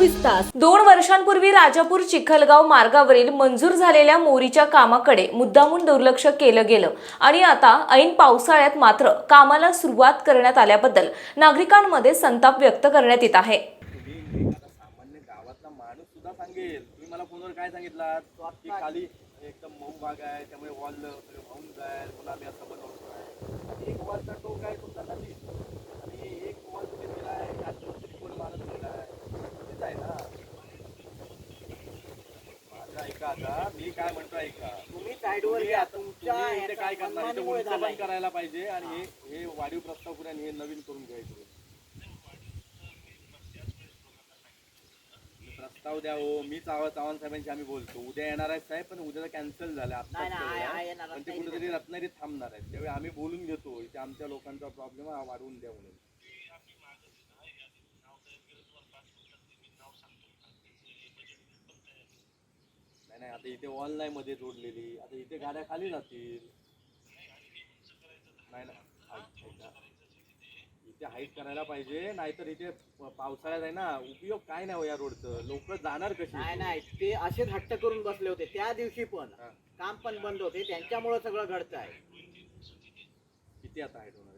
विकास दोन वर्षांपूर्वी राजापूर चिखलगाव मार्गावरील मंजूर झालेल्या मोरीच्या कामाकडे मुद्दामून दुर्लक्ष केलं गेलं. आणि आता ऐन पावसाळ्यात मात्र कामाला सुरुवात करण्यात आल्याबद्दल नागरिकांमध्ये संताप व्यक्त करण्यात येत आहे. तुम्ही एखादा सामान्य गावातला माणूस सुद्धा सांगेल तुम्ही मला फोनवर काय सांगितलं की खाली एकदम मऊ भाग आहे त्यामुळे वॉल सगळं वाहून जाईल पुन्हा आम्ही असं बनवतो एक वॉलचा टोक आहे तुमचा नदी आणि एक वॉल तुम्ही दिला आहे त्यात त्रिकोण मारत दिला आहे तेच आहे ना माझं ऐका आता मी काय म्हणतो ऐका तुम्ही साईडवर आता तुमच्या तुम्ही इथे काय करणार इथे मनमानीमुळे उंच झालाय. पण करायला पाहिजे आणि हे. हे वाढीव प्रस्ताव करून आणि हे नवीन करून घ्यायचं. प्रस्ताव द्या हो मी चव्हाण चव्हाण साहेबांशी आम्ही बोलतो. उद्या येणार आहेत साहेब पण उद्या कॅन्सल झालं नाही, नाही, आहे- आहे, येणार, पण ते कुठेतरी रत्नागिरीत थांबणार आहेत. त्यावेळी आम्ही बोलून घेतो. इथे आमच्या लोकांचा प्रॉब्लेम वाढवून द्या म्हणून. नाही नाही आता इथे ऑनलाईन मध्ये जोडलेली. आता इथे गाड्या खाली जातील. नाही ना. इथे हाईट करायला पाहिजे नाहीतर इथे पावसाळ्यात आहे ना उपयोग काय नाही हो या रोडचं लोक जाणार कशी नाही नाही. ते असेच हट्ट करून बसले होते. त्या दिवशी पण. काम पण बंद होते. त्यांच्यामुळे सगळं घडत आहे किती आता हाईट होणार?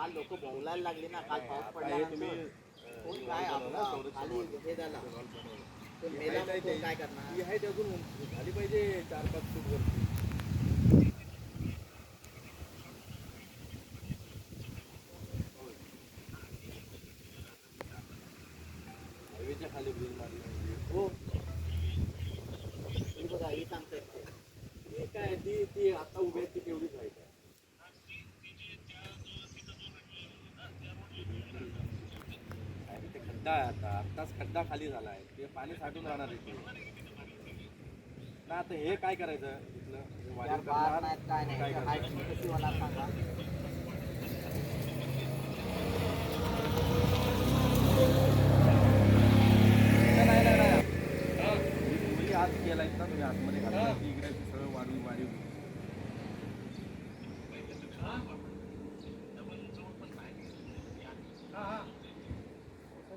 काल लोक बोलायला लागले ना काल पाऊस अं, कोण काय आपलं? खाली. हे झालं. तो मेला height आहे मग कोण ते. काय करणार? झाली पाहिजे चार पाच फूट वरती हायवेच्या खाली ब्रिज मारली म्हणजे हो ही बघा ही सांगतायत ते. ती काय ती ती आता उभी आहे ती तेवढीच हाईट आहे आणि ते खड्डा आहे आता खड्डा खाली झाला आहे. ते पाणी साठून राहणार इथे. ना आता हे काय करायचं इथलं? वाढीव यार बार करणार, नाहीत काय काय नाही करायचं? नाही, नाही, नाही, नाही. मुली आत केलायत ना तुम्ही आतमध्ये घातला की इकडे ते सगळं वाढून वाढीव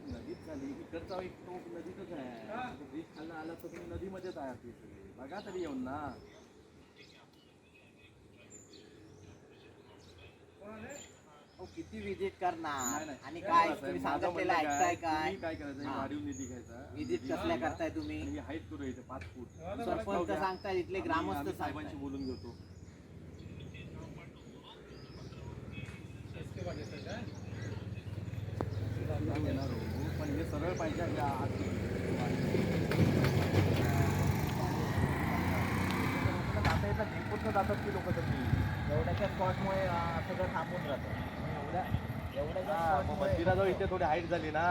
नदीत झाली इकडचा एक टोक नदीतच आहे. ब्रिज खालनं आला तर तुम्ही नदीमध्येच आहे आपली सगळी. बघा तरी येऊन ना. अहो, किती विजिट करणार. आणि काय? तुम्ही सांगितलेलं ऐकताय काय, काय? करायचं. वाढीव निधी घ्यायचा? विजिट कसल्या करताय तुम्ही? हाईट करू इथे पाच फूट. सरपंच सांगताय इथले ग्रामस्थ साहेबांशी सांगताय. बोलून घेतो. पाहिजे आहे येत आत. जाता येतात जातात की लोक तरी एवढ्याच्या स्पॉटमुळे सगळं थांबून राहतं एवढ्या एवढ्या मंदिराजवळ इथे थोडी हाईट झाली ना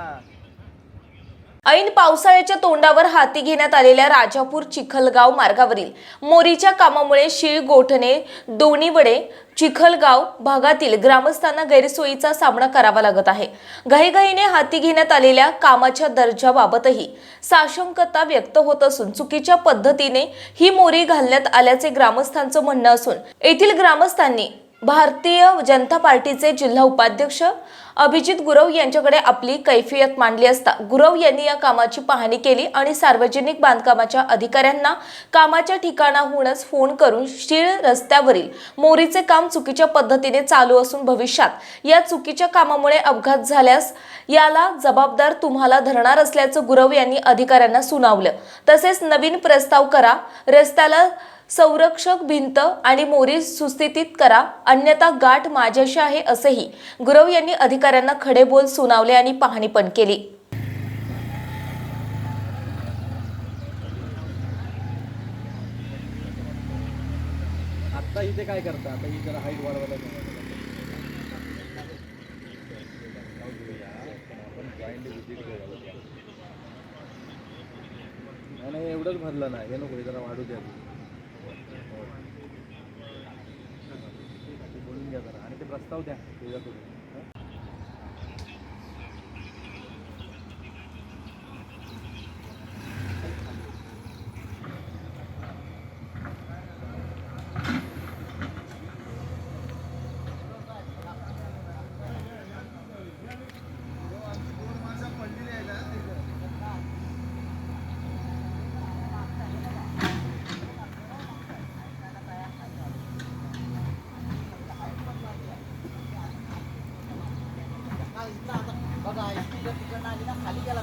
ऐन पावसाळ्याच्या तोंडावर हाती घेण्यात आलेल्या राजापूर चिखलगाव मार्गावरील मोरीच्या कामामुळे शिळ गोठणे दोणीवडे चिखलगाव भागातील ग्रामस्थांना गैरसोयीचा सामना करावा लागत आहे. घाईघाईने हाती घेण्यात आलेल्या कामाच्या दर्जाबाबतही साशंकता व्यक्त होत असून चुकीच्या पद्धतीने ही मोरी घालण्यात आल्याचे ग्रामस्थांचं म्हणणं असून येथील ग्रामस्थांनी भारतीय जनता पार्टीचे जिल्हा उपाध्यक्ष अभिजित गुरव यांच्याकडे आपली कैफियत मांडली असता गुरव यांनी या कामाची पाहणी केली आणि सार्वजनिक बांधकामाच्या अधिकाऱ्यांना कामाच्या ठिकाणाहूनच फोन करून शीळ रस्त्यावरील मोरीचे काम चुकीच्या पद्धतीने चालू असून भविष्यात या चुकीच्या कामामुळे अपघात झाल्यास याला जबाबदार तुम्हाला धरणार असल्याचं गुरव यांनी अधिकाऱ्यांना सुनावलं. तसेच नवीन प्रस्ताव करा रस्त्याला संरक्षक भिंत आणि मोरी सुस्थितीत करा अन्यथा गाठ माझ्याशी आहे असेही गुरव यांनी अधिकाऱ्यांना खडे बोल सुनावले आणि पाहणी पण केली. आता इथे काय करता? आता ही जरा हाईट वाढवायला नाही नाही एवढंच भरलं ना हे नको जरा वाढू द्या ते बोलून घ्या जरा आणि ते प्रस्ताव द्या. तुझ्याकडून काहीच आता बघा स्पीकर तिकडनं आली ना खाली गेला